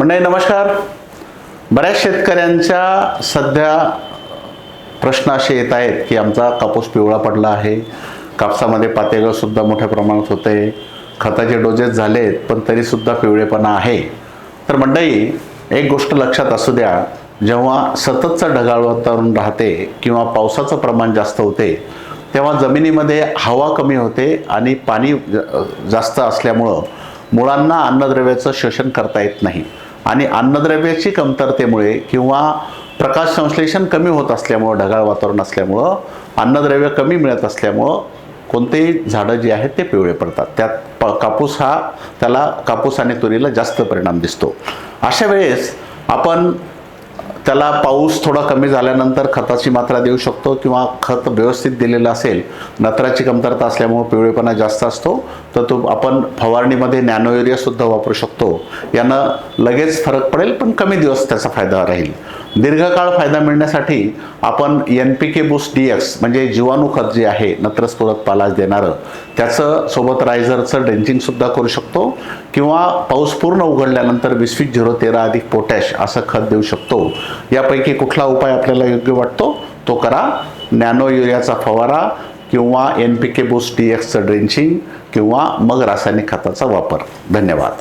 मंडळी नमस्कार. बऱ्याच शेतकऱ्यांच्या सध्या प्रश्न असे येत आहेत की आमचा कापूस पिवळा पडला आहे. कापसामध्ये पातेगळसुद्धा मोठ्या प्रमाणात होते खताचे डोजेस झालेत पण तरीसुद्धा पिवळेपणा आहे. तर मंडळी एक गोष्ट लक्षात असू द्या. जेव्हा सततचं ढगाळ वातावरण राहते किंवा पावसाचं प्रमाण जास्त होते तेव्हा जमिनीमध्ये हवा कमी होते आणि पाणी ज- जास्त असल्यामुळं मुळांना अन्नद्रव्याचं शोषण करता येत नाही. आणि अन्नद्रव्याची कमतरतेमुळे किंवा प्रकाश संश्लेषण कमी होत असल्यामुळं ढगाळ वातावरण असल्यामुळं अन्नद्रव्य कमी मिळत असल्यामुळं कोणतेही झाडं जी आहेत ते पिवळे पडतात. त्यात प कापूस हा त्याला कापूस आणि तुरीला जास्त परिणाम दिसतो. अशा वेळेस आपण त्याला पाऊस थोडा कमी झाल्यानंतर खताची मात्रा देऊ शकतो किंवा खत व्यवस्थित दिलेलं असेल नत्राची कमतरता असल्यामुळे पिवळेपणा जास्त असतो तर तो आपण फवारणीमध्ये नॅनो वापरू शकतो. यानं लगेच फरक पडेल पण कमी दिवस त्याचा फायदा राहील. दीर्घकाळ फायदा मिळण्यासाठी आपण N P K boost D X म्हणजे जीवाणू खत जे आहे नत्रस्फुरत पालाज देणारं त्याचं सोबत रायझरचं ड्रेंचिंगसुद्धा करू शकतो किंवा पाऊस पूर्ण उघडल्यानंतर वीस वीस झिरो तेरा अधिक पोटॅश असं खत देऊ शकतो. यापैकी कुठला उपाय आपल्याला योग्य वाटतो तो करा. नॅनो युरियाचा फवारा किंवा N P K boost D एक्सचं drenching किंवा मग रासायनिक खताचा वापर. धन्यवाद.